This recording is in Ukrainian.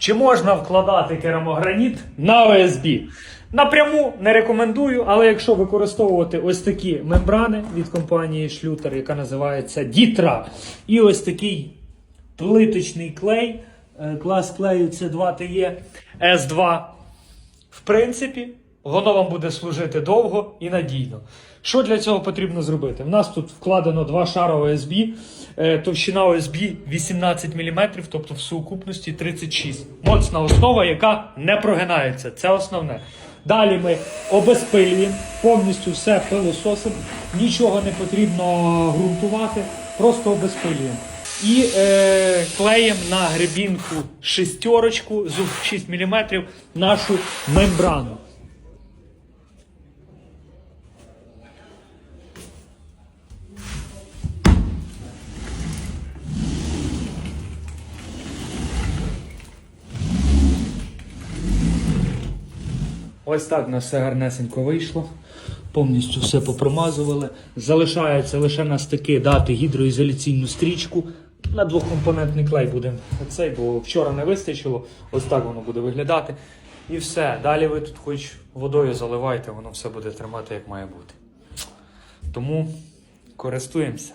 Чи можна вкладати керамограніт на ОСБ? Напряму не рекомендую, але якщо використовувати ось такі мембрани від компанії Шлютер, яка називається Дітра, і ось такий плиточний клей, е, клас клею C2TE S2, в принципі, воно вам буде служити довго і надійно. Що для цього потрібно зробити? В нас тут вкладено два шара ОСБ, е, товщина ОСБ 18 мм, тобто в сукупності 36. Моцна основа, яка не прогинається. Це основне. Далі ми обезпилюємо, повністю все пилососимо, нічого не потрібно ґрунтувати, просто обезпилюємо. І е, клеїмо на гребінку шестерочку, зуб 6 мм, нашу мембрану. Ось так у нас все гарнесенько вийшло. Повністю все попромазували. Залишається лише на стики дати гідроізоляційну стрічку. На двохкомпонентний клей будемо цей, бо вчора не вистачило. Ось так воно буде виглядати. І все. Далі ви тут хоч водою заливайте, воно все буде тримати як має бути. Тому користуємося.